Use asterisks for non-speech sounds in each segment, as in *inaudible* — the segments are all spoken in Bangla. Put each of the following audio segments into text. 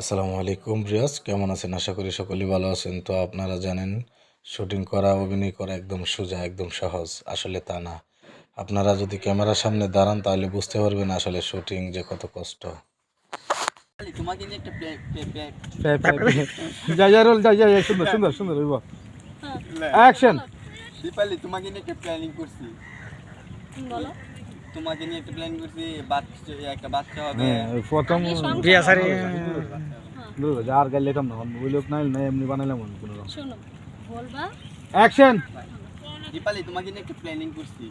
আসসালামু আলাইকুম রিয়াজ কেমন আছেন? আশা করি সকলেই ভালো আছেন। তো আপনারা জানেন শুটিং করা অভিনয় করা একদম সোজা একদম সহজ। আসলে তা না। আপনারা যদি ক্যামেরার সামনে দাঁড়ান তাহলে বুঝতে পারবেন আসলে শুটিং যে কত কষ্ট। খালি তোমাকে নিয়ে একটা প্লে প্লে প্লে ফে ফে ফে যা যা রোল যা যা যা, সুন্দর সুন্দর সুন্দর অ্যাকশন দীপালি তোমাকে নিয়ে একটা প্ল্যানিং করছি। বলো। তোমাকে নিয়ে একটা প্ল্যানিং করছি বাচ্চা একটা বাচ্চা হবে। হ্যাঁ প্রথম বিয়া সারি হ্যাঁ, আর গাইলে লেতাম না ওই লোক নাই না এমনি বানাইলাম কোনো রকম। শোনো বলবা? অ্যাকশন দীপালি তোমাকে নিয়ে একটা প্ল্যানিং করছি।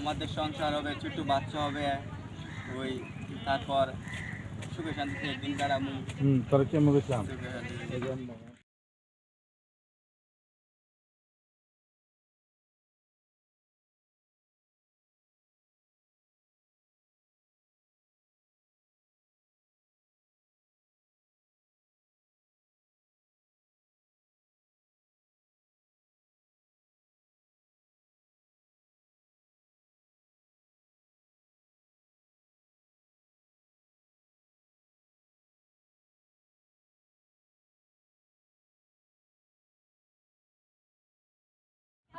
আমাদের সংসার হবে ছোট্ট বাচ্চা হবে ওই তারপর সুখে শান্তিতে দিন কাটাবো। হুম তোর কেমন গেছিলাম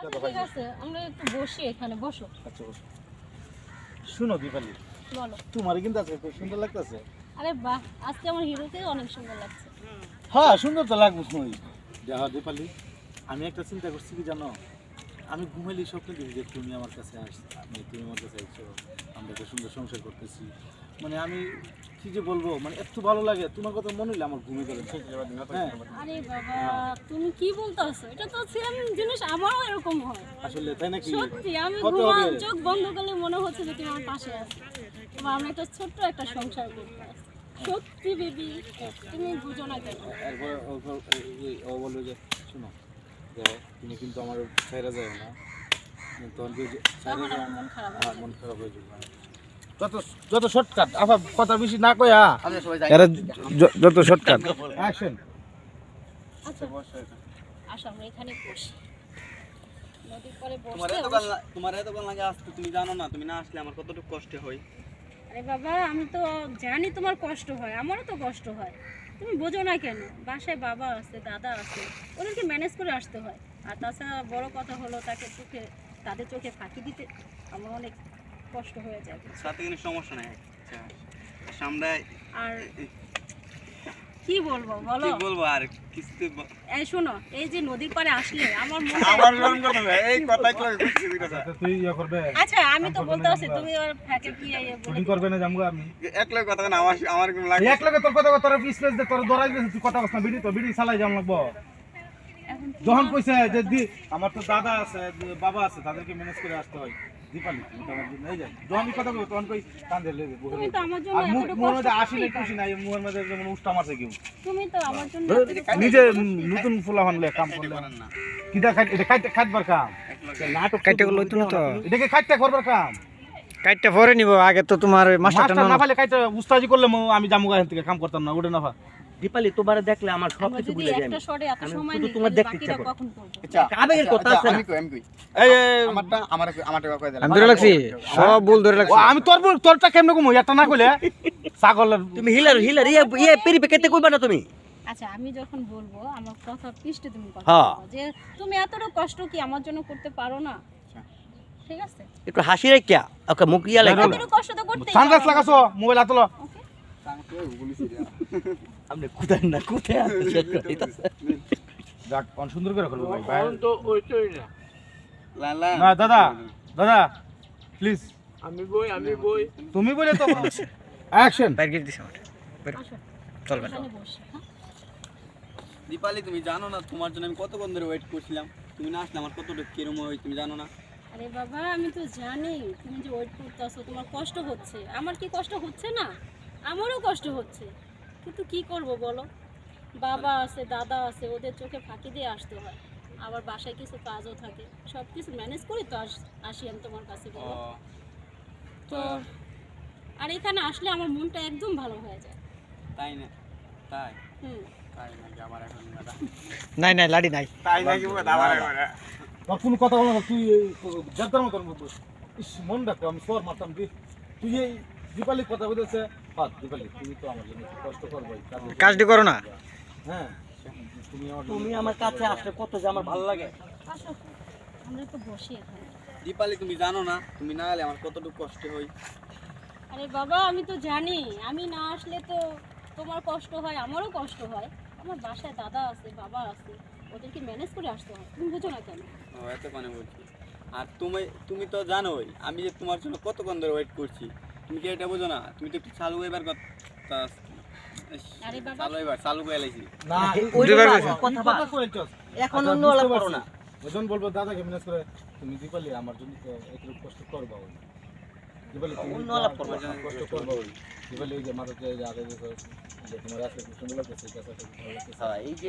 ঠিক আছে আমরা একটু বসি এখানে বসো। শুনো দীপালি বলো। তোমার কিন্তু আছে খুব সুন্দর লাগতেছে। আরে বাহ আজকে আমার হিরোকে অনেক সুন্দর লাগছে। হ্যাঁ সুন্দর তো লাগবে শুনি। দেখা দীপালি আমি একটা চিন্তা করছি কি জানো? আমি ঘুমাইলে স্বপ্ন দেখি যে তুমি আমার কাছে আসছো আমি তুমি আমার কাছে আসছো আমরা একটা সুন্দর সংসার করতেছি। মানে আমি কি যে বলব মানে এত ভালো লাগে তোমার কথা মনে হইলে আমার ঘুমে গেলে হ্যাঁ। আরে বাবা তুমি কি বলতেছো? এটা তো সেম জিনিস আমারও এরকম হয়। আসলে তাই নাকি? সত্যি আমি কত ঘুমা হবে? চোখ বন্ধ করলে মনে হচ্ছে যে তুমি আমার পাশে আছো। তোমার আমরা একটা ছোট্ট একটা সংসার করতে সত্যি বেবি তুমি বুঝো না কেন। ও বলল যে শোনো তুমি কিন্তু আমার ছাইরা যাও না। তখন মন খারাপ হয় মন খারাপ হয়ে যাবে। যত যত শর্টকাট আফা কথা বেশি না কয়া আমরা সবাই যাই। এরা যত শর্টকাট অ্যাকশন আচ্ছা আমরা এখানে বসি। তোমার এত ভালো তোমার এত ভালো লাগে আসতে তুমি জানো না তুমি না আসলে আমার কতটুকু কষ্ট হয়। আরে বাবা আমি তো জানি তোমার কষ্ট হয় আমারও তো কষ্ট হয়। তুমি বোঝো না কেন? বাসায় বাবা আছে দাদা আছে ওদেরকে ম্যানেজ করে আসতে হয়। আর তাছাড়া বড় কথা হলো তাকে চোখে তাদের চোখে ফাঁকি দিতে আমার অনেক কষ্ট হয়ে যায়। সাথে কোনো সমস্যা নাই। আচ্ছা আর কি বলব বলো। কি বলব আর কিছুতে এই শোনো এই যে নদীর পাড়ে আসলে আমার মনে আমার করতে এই কথাই কই বুঝছি তুই ইয়ে করবে। আচ্ছা আমি তো বলতে আছি তুমি ফাঁকে কি ইয়ে শুটিং করবে না জামগো আমি। এক লোক কথা না আমার আমার কেমন লাগে এক লগে তোর কথা তোর স্পেস দে তোর দরাই দে তুই কথা কস না বিড়ি তো বিড়ি চালাই যাম লাগবো। এখন যখন কইছে যে দি আমার তো দাদা আছে বাবা আছে তাদেরকে ম্যানেজ করে আসতে হয়। দীপালি তুমি তো আমার জন্য এই যে যখন আমি কথা বলব তখন কই কান্দে লেগে তুমি তো আমার জন্য আর মুখ এতটুকু মুখের কষ্ট আসলে খুশি নাই মুখের মধ্যে যেমন উষ্টা মারছে কেউ। তুমি তো আমার জন্য নিজে নতুন ফুলা হনলে কাম করলে পারেন না। কিটা খাই এটা খাইতে খাইবার কাম? এক নাটক কাইটে গুলো তো। তো। এটাকে খাইতে করবার কাম? কাইটটা পরে নিব আগে তো তোমার ওই মাস্টারটা মাস্টার না না পাইলে উস্তাজি করলে আমি জামুগা এখান থেকে কাম করতাম না ওটা না পা। দীপালি তোমার দেখলে আমার সব কিছু ভুলে যাই একটা আমি। শুধু তোমার দেখতে ইচ্ছা করে। কখন আচ্ছা আবেগের কথা আছে। আমি কই আমি কই? এই আমারটা আমার আমারটা কই দিলাম আমি ধরে লাগছি সব ভুল ধরে লাগছি আমি তোর বল- তোরটা কেমনে কমু? একটা না কইলে ছাগলের তুমি হিলার হিলার ইয়ে ইয়ে পেরি পেকেতে কইবা না তুমি? আচ্ছা আমি যখন বলব আমার কথা পৃষ্ঠে তুমি কথা হ্যাঁ। যে তুমি এতটা কষ্ট কি আমার জন্য করতে পারো না? ঠিক আছে? একটু হাসি রেখা ওকে মুখ ইয়া লাগে এতটা কষ্ট তো করতেই সানগ্লাস লাগাছো মোবাইল হাতলো? আপনি কোথায় না কোথায় *laughs* অন সুন্দর করে করব ভাই। ভাই লা লা। না দাদা দাদা প্লিজ আমি বই আমি বই। তুমি বলে তো *laughs* অ্যাকশন বাইরে গিয়ে দিছে চলবে না? দীপালি তুমি জানো না তোমার জন্য আমি কতক্ষণ ধরে ওয়েট করছিলাম? তুমি না আসলে আমার কতটা কিরম হয় তুমি জানো না? আরে বাবা আমি তো জানি। তুমি যে ওয়েট করতেছো তোমার কষ্ট হচ্ছে। আমার কি কষ্ট হচ্ছে না? আমারও কষ্ট হচ্ছে। কিন্তু কি করব বলো? বাবা আছে দাদা আছে ওদের চোখে ফাঁকি দিয়ে আসতে হয়। আবার বাসায় কিছু কাজও থাকে। সব কিছু ম্যানেজ করে তো আসি আমি তোমার কাছে বলো? তো আর এখানে আসলে আমার মনটা একদম ভালো হয়ে যায়। তাই না? তাই? হুম। তাই নাকি আমার এখন দাদা নাই নাই লাড়ি নাই। তাই নাকি আমার কোনো কথা বলো না, তুই যার মতন মতো ইস মন রাখো আমি সর মারতাম তুই তুই এই দীপালির কথা বলেছে তুমি তো আমার জন্য কষ্ট করবোই কাজটি করো না? হ্যাঁ তুমি আমার তুমি আমার কাছে আসলে কত যে আমার ভালো লাগে। আমরা তো বসি এখানে। দীপালি তুমি জানো না তুমি না এলে আমার কতটুকু কষ্ট হয়? আরে বাবা আমি তো জানি আমি না আসলে তো তোমার কষ্ট হয় আমারও কষ্ট হয়। আমার বাসায় দাদা আছে বাবা আছে ওদেরকে ম্যানেজ করে আসতে হয়। তুমি বুঝো না কেন? ও এত মানে বলছি। আর তুমি তুমি তো জানোই আমি যে তোমার জন্য কতক্ষণ ধরে ওয়েট করছি। তুমি কি এটা বোঝো না? তুমি তো একটু চালু এবার কথা চালু এবার চালু করে। কইছস এখন আচ্ছা, অন্য আলাপ করো না। ওজন বলব দাদাকে ম্যানেজ করে তুমি দিপালি আমার জন্য একটু কষ্ট করবা অন্য আলাপ করবা। কষ্ট করবা। ওই যে মাথাতে আগে যে তোমার কাছে ভালো এই যে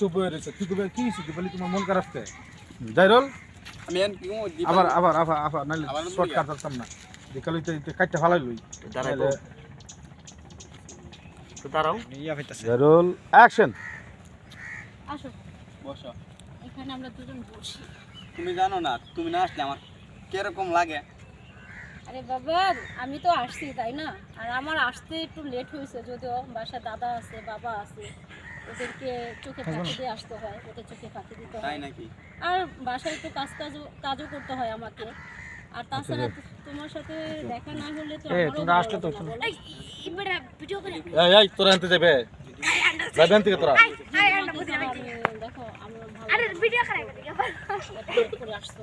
চুপ হয়ে রয়েছে। কি কি হইছে তোমার মন খারাপ কে? জাইরল? আমি কি আবার আবার আবার আবার নাইলে আবার নতুন শর্ট? কাট করতাম না। দীপালি তো কাটতে ফালাই লই দাঁড়াবো তো দাঁড়াও। হইতাছে। জাইরল অ্যাকশন আসো। বসো। এখানে আমরা দুজন বসি। তুমি জানো না তুমি না আসলে আমার কীরকম লাগে আরে বাবা আমি তো আসছি তাই না আর আমার আসতে একটু লেট হয়েছে যদিও বাসায় দাদা আছে বাবা আছে ওদেরকে চোখে ফাঁকি দিয়ে আসতে হয় ওদের চোখে ফাঁকি দিতে তাই হয় নাকি আর বাসায় একটু কাজ কাজও কাজও করতে হয় আমাকে আর তাছাড়া তোমার সাথে দেখা না হলে তো এ, আমারও তোমরা আসলে তো লাগে না, বলো? এই এই তোরা আনতে যাবে যাবে আনতে তোরা দেখো আমার ভালো আরে ভিডিও করে আসছো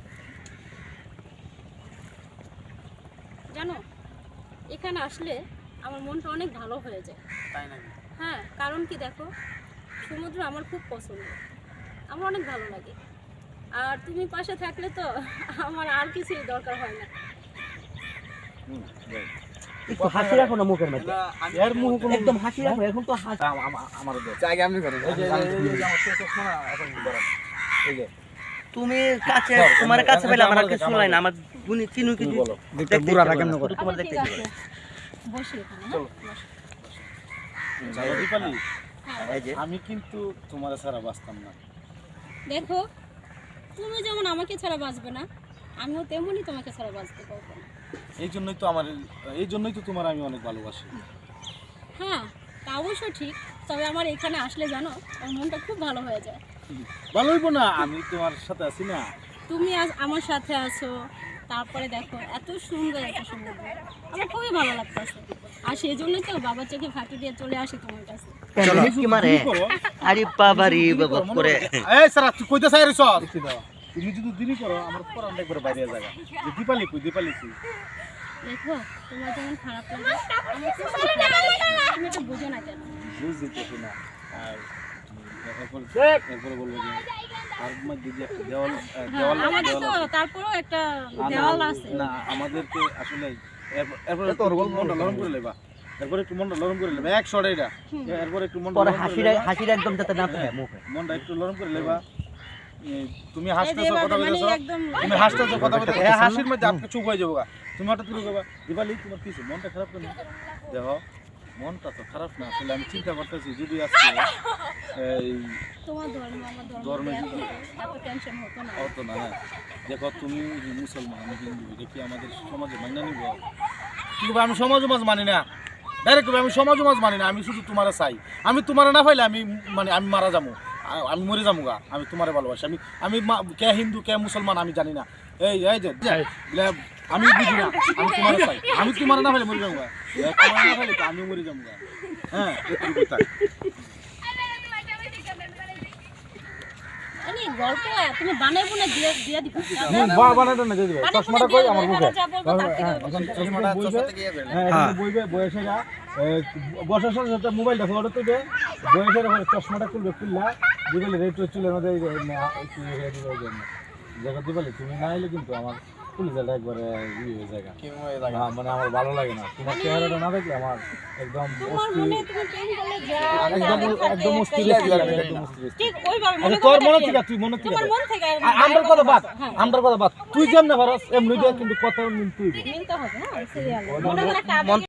জানো? এখানে আসলে আমার মনটা অনেক ভালো হয়ে যায়। তাই নাকি? হ্যাঁ কারণ কি দেখো? সমুদ্র আমার খুব পছন্দ। আমার অনেক ভালো লাগে। আর তুমি পাশে থাকলে তো আমার আর কিছুই দরকার হয় না। একটু হাসি রাখো না মুখের মধ্যে। এর মুখ একদম হাসি রাখো এখন তো হাসি। আমার দে আগে আমি করেন এই যে এই যে- এই যে আমার চশমা এখন এই যে তুমি কাছে তোমার কাছে পেলে আমার কিছু নাই না আমার গুনি চিনু কিছু দেখতে বুড়াটা কেমন করে তোমার দেখতে বসি এখানে হ্যাঁ? চলো। দীপালি হ্যাঁ, আমি কিন্তু তোমার ছাড়া বাঁচতাম না। দেখো তুমি যেমন আমাকে ছাড়া বাঁচবে না আমিও তেমনই তোমাকে ছাড়া বাঁচতে পারব না। এই জন্যই তো আমার এই জন্যই তো তোমার আমি অনেক ভালোবাসি। হ্যাঁ তা অবশ্য ঠিক তবে আমার এখানে আসলে জানো আমার মনটা খুব ভালো হয়ে যায়। ভালো হইব না? আমি তোমার সাথে আছি না। তুমি আজ আমার সাথে আছো তারপরে দেখো এত সুন্দর এত সুন্দর আমার খুবই ভালো লাগতেছে। আর সেই জন্য তো বাবার চোখে ফাঁকি দিয়ে চলে আসি তোমার কাছে। আরে বাবা রে বাবা করে এই স্যার তুই কইতে চাই রিস তুমি যদি দেরি করো আমার পরান একবার বাইরে জায়গা যে দীপালি কই দীপালি কই? দেখো তোমার যেমন খারাপ লাগে বুঝো না কেন। বুঝি তো না। আর এরপর এরপরে বলব যে আর মধ্যে একটা দেওয়াল হ্যাঁ দেওয়াল আমাদের তো তারপরেও একটা দেওয়াল আছে। না আমাদেরকে আসলে এরপর এরপর একটু মনটা নরম করে লেবা। এরপর একটু মনটা নরম করে লেবা। এক শট এটা। এরপর একটু মনটা পরে একদম যাতে না থাকে মুখে। মনটা একটু নরম করে লেবা। এই, তুমি হাসতেছো কথা মানে বলতেছো? তুমি হাসতেছো কথা বলতে হ্যাঁ হাসির মধ্যে আপনি চুপ হয়ে যাব। তুমি হঠাৎ করে যাবা দিবালি তোমার কিছু মনটা খারাপ কেন? দেখো। মনটা তো খারাপ না আসলে আমি চিন্তা করতেছি যদি আজকে এই তোমার ধর্ম আমার ধর্ম হতো, এত টেনশন হতো না। হতো না হ্যাঁ। দেখো তুমি মুসলমান আমি হিন্দু এটা কি আমাদের সমাজে মান্য নিব? কিন্তু আমি সমাজ মাজ মানি না? ডাইরেক্ট আমি সমাজ মাজ মানি না আমি শুধু তোমার চাই। আমি তোমার না পাইলে আমি মানে আমি মারা যাব। আমি মরে যাব গা আমি তোমারে ভালোবাসি। আমি আমি মা- কে হিন্দু কে মুসলমান আমি জানি না। এই এই যে যে, আমি বুঝি না আমি তোমার চাই আমি তোমার না পাইলে মরে যাব তোমার না তো আমি মরে যাব হ্যাঁ এটুকু মানে চশমাটা ইয়ে হ্যাঁ বসার সাথে সাথে মোবাইলটা ফটো তুলবে বয়সের খুলবে খুললা রেট চুলের মধ্যে হয়ে দেখা দিবালি তুমি না এলে কিন্তু আমার পুলিশটা একবারে ইয়ে হয়ে যায় না, মানে আমার ভালো লাগে না। তোমার চেহারাটা না দেখলে আমার একদম একদম অস্থির লাগে, একদম অস্থির ঠিক ওইভাবে আচ্ছা তোর মনে। থেকে তুই মনে থেকে। তোমার মন থেকে আমরার কথা বাদ আমার আমরার কথা বাদ। তুই যেমনে পারস এমনি কিন্তু কথা তুই মিলতে হবে হ্যাঁ সিরিয়াল মনে করে একটা আবেগ